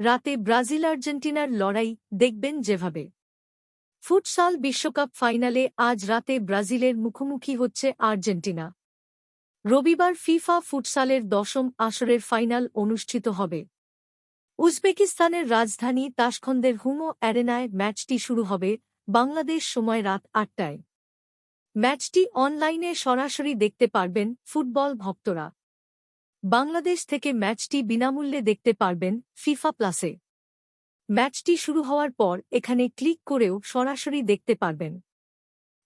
রাতে ব্রাজিল আর্জেন্টিনার লড়াই, দেখবেন যেভাবে। ফুটসাল বিশ্বকাপ ফাইনালে আজ রাতে ব্রাজিলের মুখোমুখি হচ্ছে আর্জেন্টিনা। রবিবার ফিফা ফুটসালের দশম আসরের ফাইনাল অনুষ্ঠিত হবে। উজবেকিস্তানের রাজধানী তাসখন্দের হুমো অ্যারেনায় ম্যাচটি শুরু হবে বাংলাদেশ সময় রাত আটটায়। ম্যাচটি অনলাইনে সরাসরি দেখতে পারবেন ফুটবল ভক্তরা। বাংলাদেশ থেকে ম্যাচটি বিনামূল্যে দেখতে পারবেন ফিফা প্লাসে। ম্যাচটি শুরু হওয়ার পর এখানে ক্লিক করেও সরাসরি দেখতে পারবেন।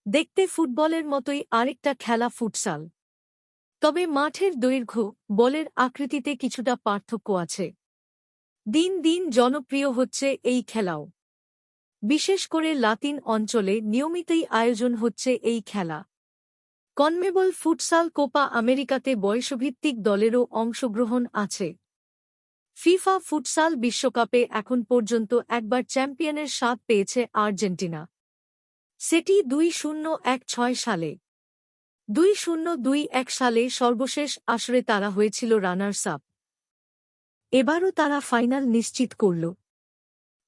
দেখতে ফুটবলের মতোই আরেকটা খেলা ফুটসাল। তবে মাঠের দৈর্ঘ্য, বলের আকৃতিতে কিছুটা পার্থক্য আছে। দিন দিন জনপ্রিয় হচ্ছে এই খেলাও। বিশেষ করে লাতিন অঞ্চলে নিয়মিতই আয়োজন হচ্ছে এই খেলা। কনমেবল ফুটসাল কোপা আমেরিকাতে বয়সভিত্তিক দলেরও অংশগ্রহণ আছে। ফিফা ফুটসাল বিশ্বকাপে এখন পর্যন্ত একবার চ্যাম্পিয়নের স্বাদ পেয়েছে আর্জেন্টিনা। সেটি দুই শূন্য এক ছয় সালে। দুই শূন্য দুই এক সালে সর্বশেষ আসরে তারা হয়েছিল রানার্স আপ এবারও তারা ফাইনাল নিশ্চিত করল।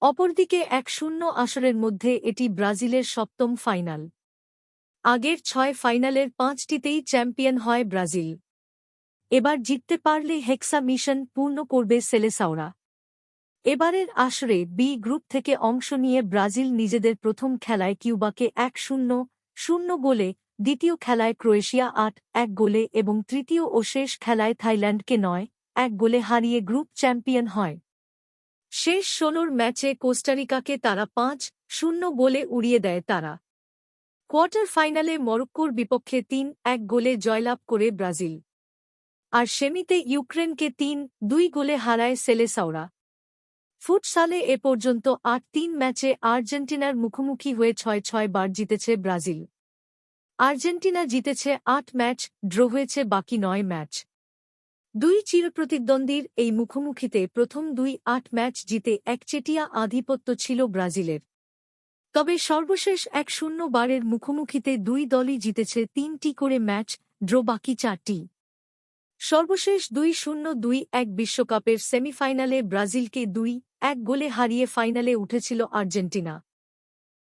অপরদিকে এক শূন্য আসরের মধ্যে এটি ব্রাজিলের সপ্তম ফাইনাল। আগের ছয় ফাইনালের পাঁচটিতেই চ্যাম্পিয়ন হয় ব্রাজিল। এবার জিততে পারলে হেক্সা মিশন পূর্ণ করবে সেলেসাওরা। এবারের আসরে বি গ্রুপ থেকে অংশ নিয়ে ব্রাজিল নিজেদের প্রথম খেলায় কিউবাকে এক শূন্য শূন্য গোলে, দ্বিতীয় খেলায় ক্রোয়েশিয়া আট, এক গোলে এবং তৃতীয় ও শেষ খেলায় থাইল্যান্ডকে নয়, এক গোলে হারিয়ে গ্রুপ চ্যাম্পিয়ন হয়। শেষ ষোলোর ম্যাচে কোস্টারিকাকে তারা পাঁচ, শূন্য গোলে উড়িয়ে দেয় তারা। কোয়ার্টার ফাইনালে মরক্কোর বিপক্ষে তিন এক গোলে জয়লাভ করে ব্রাজিল। আর সেমিতে ইউক্রেনকে তিন দুই গোলে হারায় সেলেসাওরা। ফুটসালে এ পর্যন্ত আট তিন ম্যাচে আর্জেন্টিনার মুখোমুখি হয়ে ছয় ছয় বার জিতেছে ব্রাজিল। আর্জেন্টিনা জিতেছে আট ম্যাচ, ড্র হয়েছে বাকি নয় ম্যাচ। দুই চিরপ্রতিদ্বন্দ্বীর এই মুখোমুখিতে প্রথম দুই আট ম্যাচ জিতে একচেটিয়া আধিপত্য ছিল ব্রাজিলের। তবে সর্বশেষ এক শূন্য বারের মুখোমুখিতে দুই দলই জিতেছে তিনটি করে ম্যাচ, ড্র বাকি চারটি। সর্বশেষ দুই শূন্য দুই এক বিশ্বকাপের সেমিফাইনালে ব্রাজিলকে দুই এক গোলে হারিয়ে ফাইনালে উঠেছিল আর্জেন্টিনা।